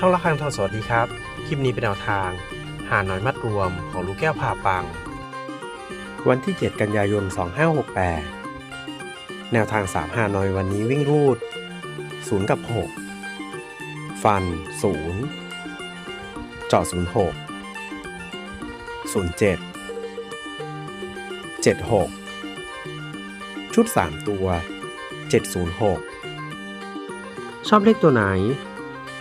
ช่องละครังทองสวัสดีครับ คลิปนี้เป็นแนวทาง หาหน้อยมัดรวมของลูกแก้วผ่าปัง วันที่ 7 กันยายน 2568 แนวทาง 3 หาน้อยวันนี้วิ่งรูด 0 กับ 6 ฟัน 0 เจาะ06 07 76 ชุด 3 ตัว 706 ชอบเลขตัวไหน